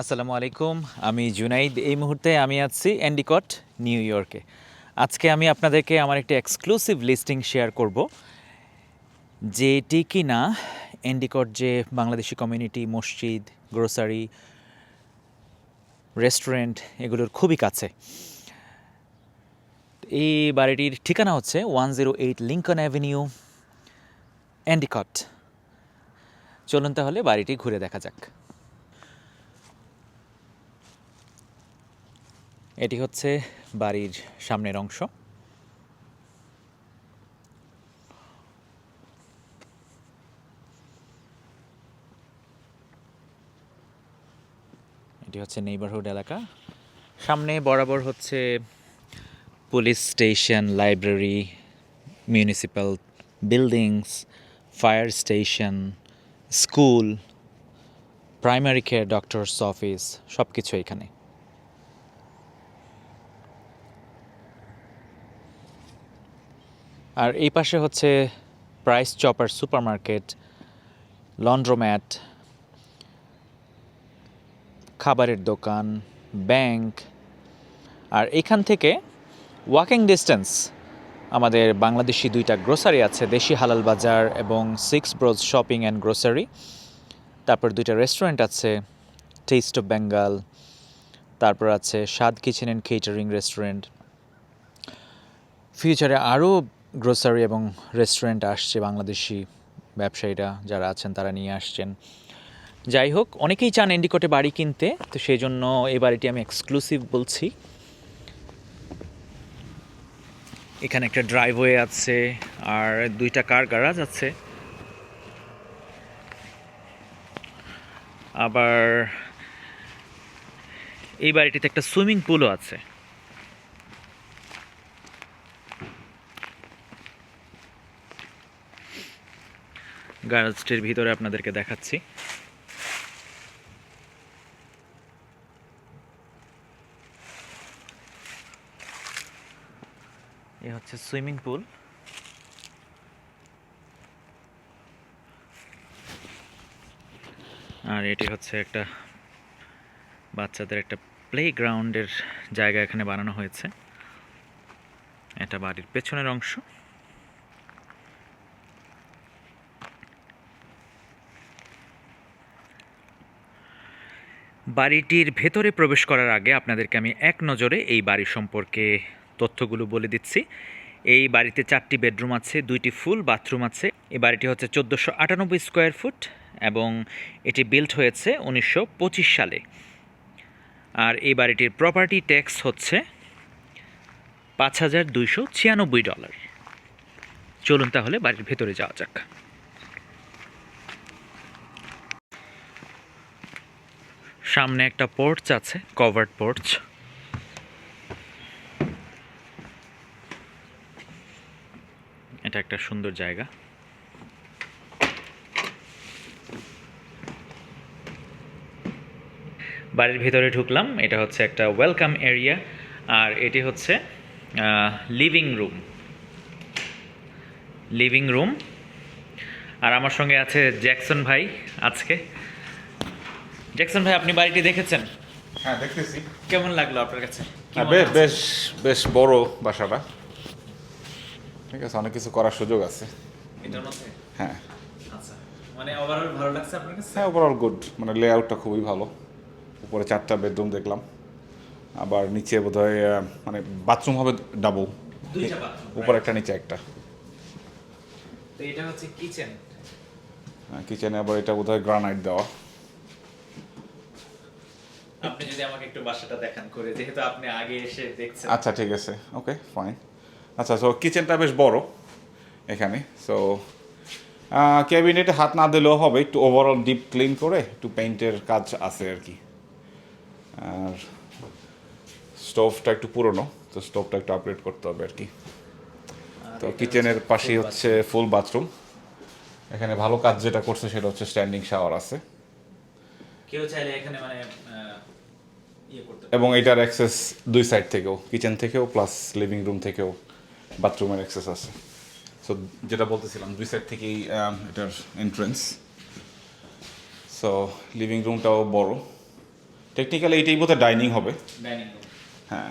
আসসালামু আলাইকুম, আমি জুনাইদ। এই মুহূর্তে আমি আছি অ্যান্ডিকট নিউ ইয়র্কে। আজকে আমি আপনাদেরকে আমার একটি এক্সক্লুসিভ লিস্টিং শেয়ার করব, যেটি কি না অ্যান্ডিকট যে বাংলাদেশি কমিউনিটি মসজিদ গ্রোসারি রেস্টুরেন্ট এগুলোর খুবই কাছে। এই বাড়িটির ঠিকানা হচ্ছে one zero eight Lincoln avenue Endicott চলুন তাহলে বাড়িটি ঘুরে দেখা যাক। এটি হচ্ছে বাড়ির সামনের অংশ। এটি হচ্ছে নেইবারহুড এলাকা। সামনে বরাবর হচ্ছে police station library municipal buildings fire station school primary care doctors office সব কিছু এখানে। আর এই পাশে হচ্ছে প্রাইস চপার সুপারমার্কেট লন্ড্রোম্যাট খাবারের দোকান ব্যাংক আর এখান থেকে ওয়াকিং ডিস্টেন্স আমাদের বাংলাদেশি দুইটা গ্রোসারি আছে, দেশি হালাল বাজার এবং six bros shopping and grocery তারপর দুইটা রেস্টুরেন্ট আছে টেস্ট অফ বেঙ্গাল তারপর আছে স্বাদ কিচেন অ্যান্ড কেটারিং রেস্টুরেন্ট ফিউচারে আরও গ্রোসারি এবং রেস্টুরেন্ট আসছে, বাংলাদেশি ব্যবসায়ীরা যারা আছেন তারা নিয়ে আসছেন। যাই হোক, অনেকেই চান এন্ডিকোটে বাড়ি কিনতে, তো সেই জন্য এই বাড়িটি আমি এক্সক্লুসিভ বলছি। এখানে একটা ড্রাইভওয়ে আছে, আর দুইটা কার গ্যারাজ আছে। আবার এই বাড়িটিতে একটা সুইমিং পুলও আছে। গ্যারাজটির ভিতরে আপনাদেরকে দেখাচ্ছি। এ হচ্ছে সুইমিং পুল। আর এটি হচ্ছে একটা বাচ্চাদের একটা প্লে গ্রাউন্ডের জায়গা এখানে বানানো হয়েছে। এটা বাড়ির পেছনের অংশ। বাড়িটির ভেতরে প্রবেশ করার আগে আপনাদেরকে আমি এক নজরে এই বাড়ি সম্পর্কে তথ্যগুলো বলে দিচ্ছি। এই বাড়িতে চারটি বেডরুম আছে, দুইটি ফুল বাথরুম আছে। এই বাড়িটি হচ্ছে চোদ্দোশো আটানব্বই স্কোয়ার ফুট এবং এটি বিল্ড হয়েছে উনিশশো পঁচিশ সালে। আর এই বাড়িটির প্রপার্টি ট্যাক্স হচ্ছে পাঁচ হাজার দুইশো ছিয়ানব্বই ডলার। চলুন তাহলে বাড়ির ভেতরে যাওয়া যাক। সামনে একটা পোর্চ আছে কভার্ড পোর্চ এটা একটা সুন্দর জায়গা। বাড়ির ভিতরে ঢুকলাম, এটা হচ্ছে একটা ওয়েলকাম এরিয়া আর এটি হচ্ছে লিভিং রুম লিভিং রুম আর আমার সঙ্গে আছে জ্যাকসন ভাই আজকে। জ্যাকসন ভাই আপনি বাড়িটি দেখেছেন? হ্যাঁ দেখতেছি। কেমন লাগল আপনার কাছে? হ্যাঁ, বেশ বেশ বেশ বড় বাসাটা। ঠিক আছে অনেক কিছু করার সুযোগ আছে। এটার মধ্যে? হ্যাঁ। আচ্ছা মানে ওভারঅল ভালো লাগছে আপনার কাছে? হ্যাঁ ওভারঅল গুড মানে লেআউটটা খুবই ভালো। উপরে চারটা বেডরুম দেখলাম। আবার নিচে বোধহয় মানে বাথরুম হবে ডাবল উপরে একটা নিচে একটা। তো এটা হচ্ছে কিচেন কিচেনে আবার এটা বোধহয় গ্রানাইট দেওয়া। আপনি যদি আমাকে একটু বাসাটা দেখান করে যেহেতু আপনি আগে এসে দেখছেন। আচ্ছা ঠিক আছে। ওকে ফাইন আচ্ছা সো কিচেনটা বেশ বড় এখানে সো ক্যাবিনেটে হাত না দিলেও হবে একটু ওভারঅল ডিপ ক্লিন করে একটু পেইন্টের কাজ আছে আর কি। আর স্টোভটা একটু পুরনো তো স্টোভটা একটু আপগ্রেড করতে হবে আর কি। তো কিচেনের পাশেই হচ্ছে ফুল বাথরুম এখানে ভালো কাজ যেটা করছে সেটা হচ্ছে স্ট্যান্ডিং শাওয়ার আছে। কেউ চাইলে এখানে মানে এবং এটার অ্যাক্সেস দুই সাইড থেকেও কিচেন থেকেও প্লাস লিভিং রুম থেকেও বাথরুমের অ্যাক্সেস আছে। সো যেটা বলতেছিলাম দুই সাইড থেকেই এটার এন্ট্রেন্স সো লিভিং রুমটাও বড়। টেকনিক্যালি এইটাই বোধহয় ডাইনিং হবে। ডাইনিং হ্যাঁ।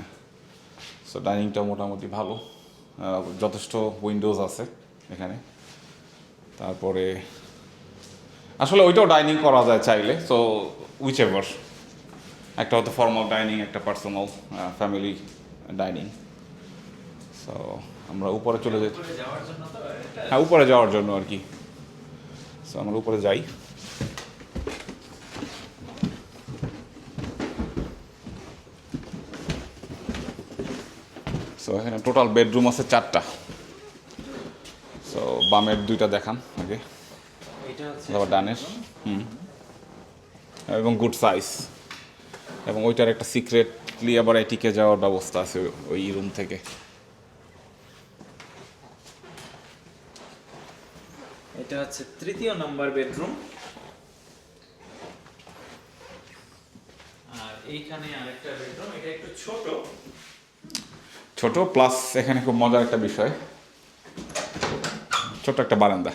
সো ডাইনিংটা মোটামুটি ভালো। যথেষ্ট উইন্ডোজ আছে এখানে। তারপরে আসলে ওইটাও ডাইনিং করা যায় চাইলে। সো উইচ এভার একটা হতো ফর্মাল ডাইনিং একটা পার্সোনাল ফ্যামিলি ডাইনিং সো আমরা উপরে চলে যাই। হ্যাঁ উপরে যাওয়ার জন্য আর কি। সো আমরা উপরে যাই। সো এখানে টোটাল বেডরুম আছে চারটা। সো বামের দুইটা দেখান আগে। তারপর ডানের। হুম। এবং গুড সাইজ এবং ওইটার একটা সিক্রেটলি আবার এটিকে যাওয়ার ব্যবস্থা আছে ওই রুম থেকে। এটা হচ্ছে তৃতীয় নাম্বার বেডরুম আর এইখানে আরেকটা বেডরুম এটা একটু ছোট। ছোট প্লাস এখানে খুব মজার একটা বিষয়। ছোট একটা বারান্দা।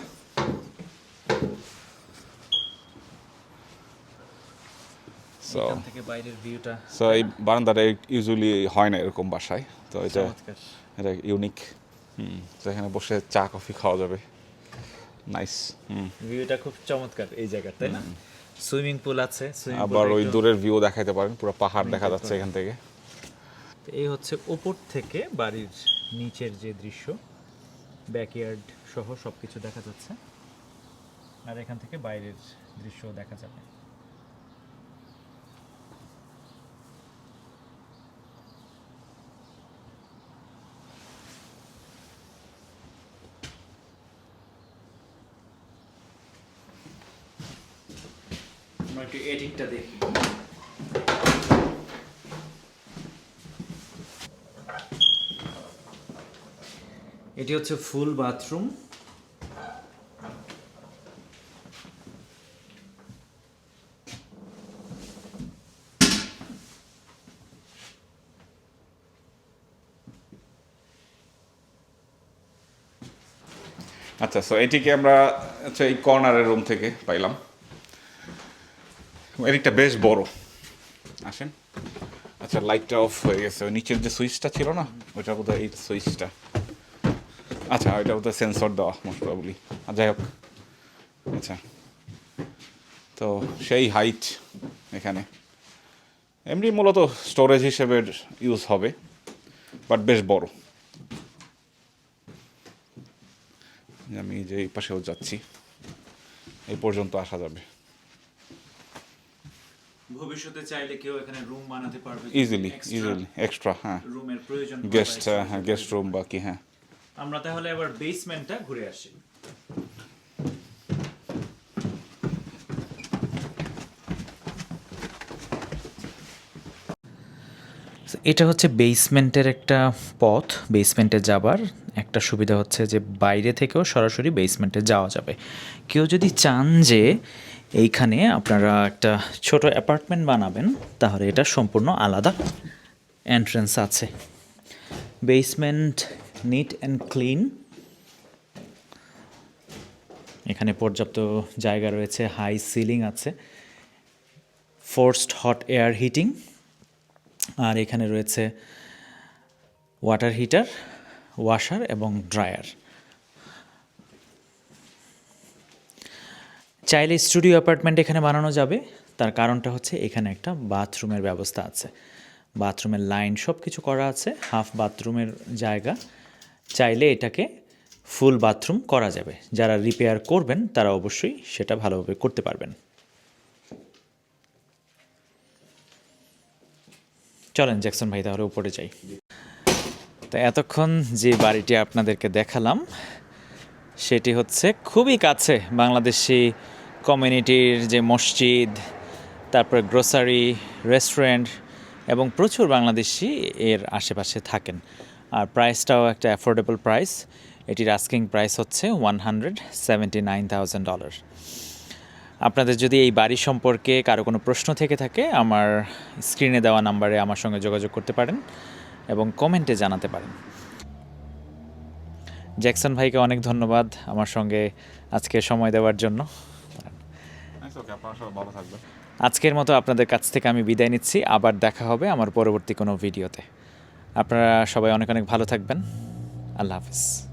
সো থেকে বাইরের ভিউটা সো এই বারান্দাটা ইউজুয়ালি হয় না এরকম বাসায়। তো এটা এটা ইউনিক হুম তো এখানে বসে চা কফি খাওয়া যাবে। Nice hmm. ভিউটা খুব চমৎকার এই জায়গার তাই না? সুইমিং পুল আছে সুইমিং আবার ওই দূরের ভিউ দেখাইতে পারেন পুরো পাহাড় দেখা যাচ্ছে এখান থেকে। এই হচ্ছে ওপর থেকে বাড়ির নিচের যে দৃশ্য ব্যাকইয়ার্ড সহ সব কিছু দেখা যাচ্ছে। আর এখান থেকে বাইরের দৃশ্য দেখা যাবে। এডিটটা দেখি। এটি হচ্ছে ফুল বাথরুম। আচ্ছা সো এটিকে আমরা আচ্ছা এই কর্নারের রুম থেকে পাইলাম। এদিকটা বেশ বড়। আসেন। আচ্ছা লাইটটা অফ হয়ে গেছে। ওই নিচের যে সুইচটা ছিল না, ওইটা বোধহয় এই সুইচটা আচ্ছা ওইটা বোধহয় সেন্সর দেওয়া মোস্ট প্রবলি যাই হোক। আচ্ছা। তো সেই হাইট এখানে। এমনি মূলত স্টোরেজ হিসেবে ইউজ হবে বাট বেশ বড়। আমি যে এই পাশেও যাচ্ছি, এই পর্যন্ত আসা যাবে। ভবিষ্যতে চাইলে কেউ এখানে রুম বানাতে পারবে ইজিলি ইজিলি এক্সট্রা হ্যাঁ। রুমের প্রয়োজন গেস্ট হ্যাঁ গেস্ট রুম বা কি হ্যাঁ আমরা তাহলে এবার বেসমেন্টটা ঘুরে আসি। এটা হচ্ছে বেসমেন্টের একটা পথ বেসমেন্টে যাবার। একটা সুবিধা হচ্ছে যে বাইরে থেকেও সরাসরি বেসমেন্টে যাওয়া যাবে। কেউ যদি চান যে এইখানে আপনারা একটা ছোট অ্যাপার্টমেন্ট বানাবেন। তাহলে এটা সম্পূর্ণ আলাদা এন্ট্রেন্স আছে। বেসমেন্ট নিট অ্যান্ড ক্লিন এখানে পর্যাপ্ত জায়গা রয়েছে হাই সিলিং আছে। ফোর্সড হট এয়ার হিটিং আর এখানে রয়েছে ওয়াটার হিটার ওয়াশার এবং ড্রায়ার চাইলে স্টুডিও অ্যাপার্টমেন্ট এখানে বানানো যাবে। তার কারণটা হচ্ছে এখানে একটা বাথরুমের ব্যবস্থা আছে। বাথরুমের লাইন সব কিছু করা আছে, হাফ বাথরুমের জায়গা। চাইলে এটাকে ফুল বাথরুম করা যাবে। যারা রিপেয়ার করবেন, তারা অবশ্যই সেটা ভালোভাবে করতে পারবেন। চলেন জ্যাকসন ভাই, তাহলে উপরে যাই। তো এতক্ষণ যে বাড়িটি আপনাদেরকে দেখালাম, সেটি হচ্ছে খুবই কাছে বাংলাদেশি কমিউনিটির যে মসজিদ, তারপরে গ্রোসারি, রেস্টুরেন্ট এবং প্রচুর বাংলাদেশি এর আশেপাশে থাকেন। আর প্রাইসটাও একটা অ্যাফোর্ডেবল প্রাইস এটির আস্কিং প্রাইস হচ্ছে one hundred seventy nine thousand dollar আপনাদের যদি এই বাড়ি সম্পর্কে কারও কোনো প্রশ্ন থেকে থাকে, আমার স্ক্রিনে দেওয়া নাম্বারে আমার সঙ্গে যোগাযোগ করতে পারেন এবং কমেন্টে জানাতে পারেন। জ্যাকসন ভাইকে অনেক ধন্যবাদ আমার সঙ্গে আজকে সময় দেওয়ার জন্য। আজকের মতো আপনাদের কাছ থেকে আমি বিদায় নিচ্ছি, আবার দেখা হবে আমার পরবর্তী কোনো ভিডিওতে। আপনারা সবাই অনেক অনেক ভালো থাকবেন। আল্লাহ হাফিজ।